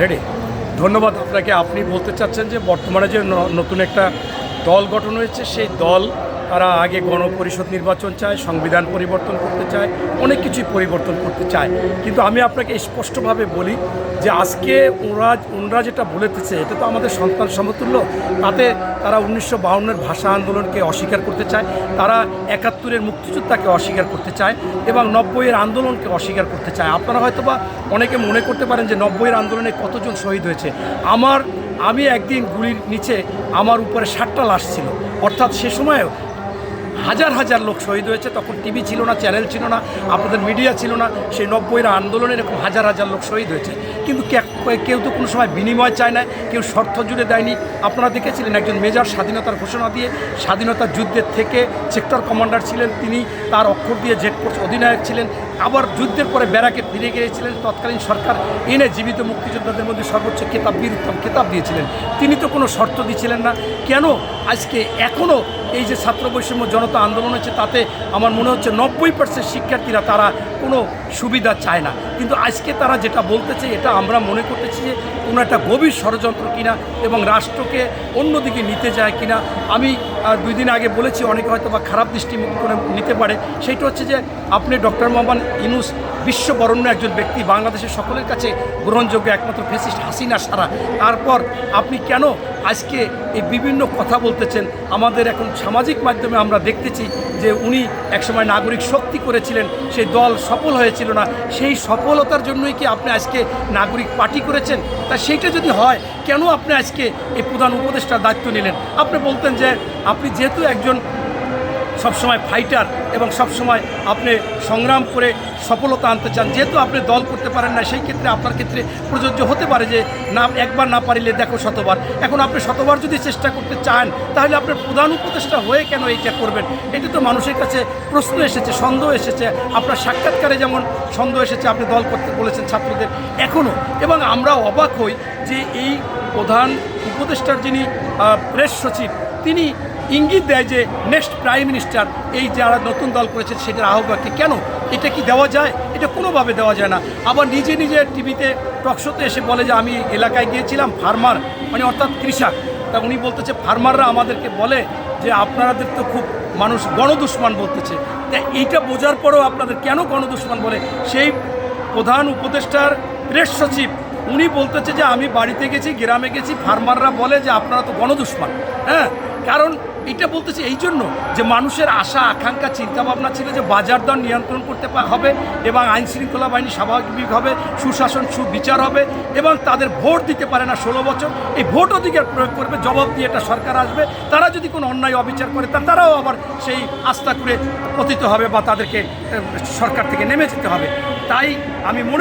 Ready ধন্যবাদ আপনাকে। আপনি বলতে চাচ্ছেন যে বর্তমানে যে নতুন একটা দল গঠন হয়েছে, সেই দল তারা আগে গণপরিষদ নির্বাচন চায়, সংবিধান পরিবর্তন করতে চায়, অনেক কিছুই পরিবর্তন করতে চায়। কিন্তু আমি আপনাকে স্পষ্টভাবে বলি যে আজকে ওরা, ওনরা যেটা বলেতেছে এটা তো আমাদের সন্তান সমতুল্য। তাতে তারা উনিশশো বাউন্নের ভাষা আন্দোলনকে অস্বীকার করতে চায়, তারা একাত্তরের মুক্তিযোদ্ধাকে অস্বীকার করতে চায় এবং নব্বইয়ের আন্দোলনকে অস্বীকার করতে চায়। আপনারা হয়তো বা অনেকে মনে করতে পারেন যে নব্বইয়ের আন্দোলনে কতজন শহীদ হয়েছে। আমার, আমি একদিন গুলির নিচে আমার উপরে ষাটটা লাশ ছিল। অর্থাৎ সে সময় হাজার হাজার লোক শহীদ হয়েছে। তখন টিভি ছিল না, চ্যানেল ছিল না, আপনাদের মিডিয়া ছিল না। সেই নব্বইয়ের আন্দোলনে এরকম হাজার হাজার লোক শহীদ হয়েছে। কিন্তু কেউ তো কোনো সময় বিনিময় চায় না কেউ শর্ত জুড়ে দেয়নি। আপনারা দেখেছিলেন একজন মেজর স্বাধীনতার ঘোষণা দিয়ে স্বাধীনতা যুদ্ধের থেকে সেক্টর কমান্ডার ছিলেন তিনি। তার অক্ষর দিয়ে জেট ফোর্স অধিনায়ক ছিলেন। আবার যুদ্ধের পরে ব্যারাকে ফিরে গিয়েছিলেন। তৎকালীন সরকার এনে জীবিত মুক্তিযোদ্ধাদের মধ্যে সর্বোচ্চ খেতাব বীরুত্তম খেতাব দিয়েছিলেন। তিনি তো কোনো শর্ত দিয়েছিলেন না। কেন আজকে এখনও এই যে ছাত্র বৈষম্য জনতা আন্দোলন হচ্ছে, তাতে আমার মনে হচ্ছে নব্বই পার্সেন্ট শিক্ষার্থীরা তারা কোনো সুবিধা চায় না। কিন্তু আজকে তারা যেটা বলতেছে, এটা আমরা মনে করতেছি যে কোনো একটা গভীর ষড়যন্ত্র কিনা এবং রাষ্ট্রকে অন্যদিকে নিতে যায় কিনা। আমি দুই দিন আগে বলেছি, অনেকে হয়তো বা খারাপ দৃষ্টি করে নিতে পারে। সেইটা হচ্ছে যে আপনি ডক্টর মোহাম্মদ ইনুস বিশ্ববরণ্য একজন ব্যক্তি বাংলাদেশের সকলের কাছে গ্রহণযোগ্য একমাত্র ফেসিস্ট হাসিনা সারা। তারপর আপনি কেন আজকে এই বিভিন্ন কথা বলতেছেন? আমাদের এখন সামাজিক মাধ্যমে আমরা দেখতেছি যে উনি একসময় নাগরিক শক্তি করেছিলেন, সেই দল সফল হয়েছিল না। সেই সফলতার জন্যই কি আপনি আজকে নাগরিক পার্টি করেছেন? তা সেইটা যদি হয়, কেন আপনি আজকে এই প্রধান উপদেষ্টার দায়িত্ব নিলেন? আপনি বলতেন যে আপনি যেহেতু একজন সবসময় ফাইটার এবং সবসময় আপনি সংগ্রাম করে সফলতা আনতে চান, যেহেতু আপনি দল করতে পারেন না, সেই ক্ষেত্রে আপনার ক্ষেত্রে প্রযোজ্য হতে পারে যে না, একবার না পারিলে দেখো শতবার। এখন আপনি শতবার যদি চেষ্টা করতে চান, তাহলে আপনার প্রধান উপদেষ্টা হয়ে কেন এইটা করবেন? এটা তো মানুষের কাছে প্রশ্ন এসেছে, সন্দেহ এসেছে। আপনার সাক্ষাৎকারে যেমন সন্দেহ এসেছে, আপনি দল করতে বলেছেন ছাত্রদের এখনও এবং আমরা অবাক হই যে এই প্রধান উপদেষ্টার যিনি প্রেস সচিব, তিনি ইঙ্গিত দেয় যে নেক্সট প্রাইম মিনিস্টার, এই যারা নতুন দল করেছে সেটার আহ্বায়ককে কেন, এটা কি দেওয়া যায়? এটা কোনোভাবে দেওয়া যায় না। আবার নিজে নিজে টিভিতে টকশোতে এসে বলে যে, আমি এলাকায় গিয়েছিলাম, ফার্মার মানে অর্থাৎ কৃষক। তা উনি বলতেছে, ফার্মাররা আমাদেরকে বলে যে আপনাদের তো খুব মানুষ গণদুশ্মন বলতেছে। তা এইটা বোঝার পরেও আপনাদের কেন গণদুশ্মন বলে? সেই প্রধান উপদেষ্টার প্রেস সচিব, উনি বলতেছে যে, আমি বাড়িতে গেছি, গ্রামে গেছি, ফার্মাররা বলে যে, আপনারা তো গণদুশ্মন। হ্যাঁ? কারণ এটা বলতেছে এই জন্য যে মানুষের আশা, আকাঙ্ক্ষা, চিন্তাভাবনা ছিল যে বাজার দর নিয়ন্ত্রণ করতে হবে এবং আইন শৃঙ্খলা বাহিনী স্বাভাবিক হবে, সুশাসন, সুবিচার হবে এবং তাদের ভোট দিতে পারে না ষোলো বছর। এই ভোট অধিকার প্রয়োগ করবে, জবাব দিয়ে একটা সরকার আসবে। তারা যদি কোনো অন্যায় অবিচার করে, তা তারাও আবার সেই আস্থা করে পতিত হবে বা তাদেরকে সরকার থেকে নেমে যেতে হবে। তাই আমি মনে